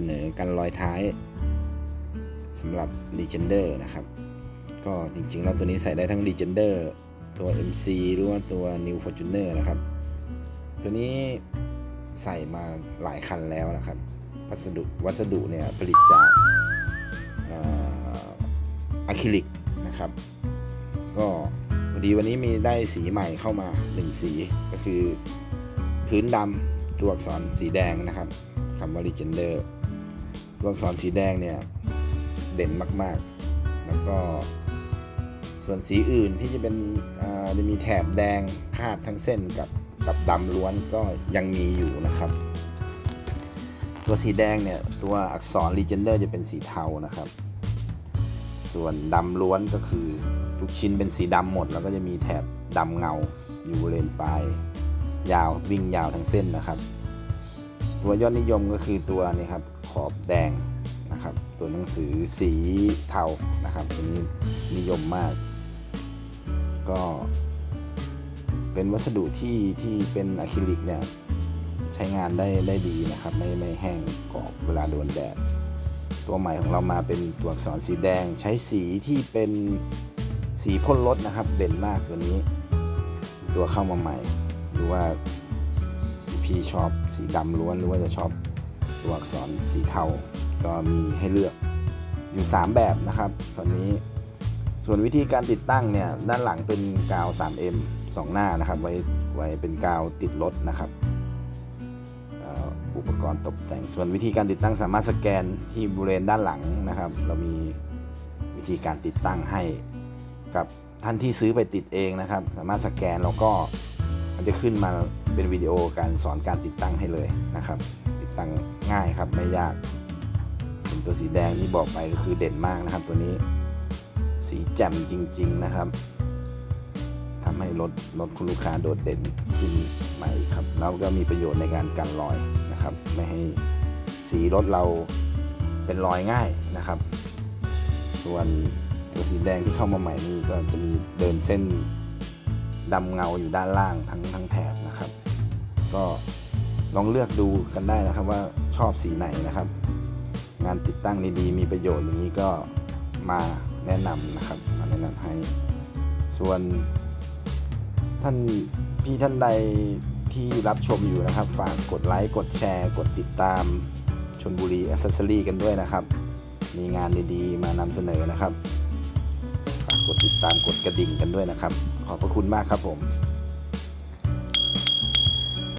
เสนอยท้ายสำหรับ Legender นะครับ ก็จริงๆแล้วตัวนี้ใส่ได้ทั้ง Legender ตัว MC หรือว่าตัว New Fortuner นะครับ ตัวนี้ใส่มาหลายคันแล้วนะครับวัสดุวัสดุเนี่ยผลิตจากอะคริลิกนะครับ ก็พอดีวันนี้มีได้สีใหม่เข้ามา 1 สีก็คือพื้นดำตัวอักษรสีแดงนะครับคำว่า Legender ตัวอักษรสีแดงเนี่ยเด่นมาก ๆ แล้วก็ส่วนสีอื่นที่จะเป็นจะมีแถบแดงคาดทั้งเส้นกับกับดำล้วนก็ยังมีอยู่นะครับ ตัวสีแดงเนี่ยตัวอักษร Legender จะเป็นสีเทานะครับ ส่วนดำล้วนก็คือทุกชิ้นเป็นสีดำหมด แล้วก็จะมีแถบดำเงาอยู่บริเวณปลายยาววิ่งยาวทั้งเส้นนะครับ ตัวยอดนิยมก็คือตัวนี้ครับ ขอบแดงนะครับ ตัวหนังสือสีเทานะครับตัวนี้นิยมมาก ก็เป็นวัสดุที่ที่เป็นอะคริลิกเนี่ยใช้งานได้ได้ดีนะครับ ไม่ไม่แห้งกรอบเวลาโดนแดด ตัวใหม่ของเรามาเป็นตัวอักษรสีแดง ใช้สีที่เป็นสีพ่นรถนะครับ เด่นมากตัวนี้ ตัวเข้ามาใหม่หรือว่าพี่ชอบสีดำล้วนหรือว่าจะชอบ ตัวอักษรสีเทา ก็มีให้เลือกอยู่ 3 แบบนะครับตอนนี้ส่วนวิธีการติดตั้งเนี่ยด้านหลังเป็นกาว 3M 2 หน้านะครับไว้ไว้เป็นกาวติดรถนะครับอุปกรณ์ตกแต่งส่วนวิธีการติดตั้งสามารถสแกนที่บริเวณด้านหลังนะครับ เรามีวิธีการติดตั้งให้กับท่านที่ซื้อไปติดเองนะครับ สามารถสแกนแล้วก็มันจะขึ้นมาเป็นวิดีโอการสอนการติดตั้งให้เลยนะครับ ติดตั้งง่ายครับไม่ยากส่วนตัวสีแดงที่บอกไปก็คือเด่นมากนะครับ ตัวนี้สีแจ่มจริง ๆนะครับทำให้รถรถคุณลูกค้าโดดเด่นขึ้นมาอีกครับแล้วก็มีประโยชน์ในการกันรอยนะครับ ไม่ให้สีรถเราเป็นรอยง่ายนะครับ ส่วนตัวสีแดงที่เข้ามาใหม่นี่ก็จะมีเดินเส้นดำเงาอยู่ด้านล่างทั้งทั้งแถบนะครับ ก็ ลองเลือกดูกันได้นะครับว่าชอบสีไหนนะครับ งานติดตั้งดีๆมีประโยชน์อย่างนี้ก็มาแนะนำนะครับมาแนะนำให้ ส่วนท่านพี่ท่านใดที่รับชมอยู่นะครับ ฝากกดไลค์กดแชร์ กดติดตามชนบุรีอ c เซสซอรี่กันด้วยนะครับ มีงานดีๆ มานำเสนอนะครับ ฝากกดติดตามกดกระดิ่งกันด้วยนะครับ ขอบพระคุณมากครับผม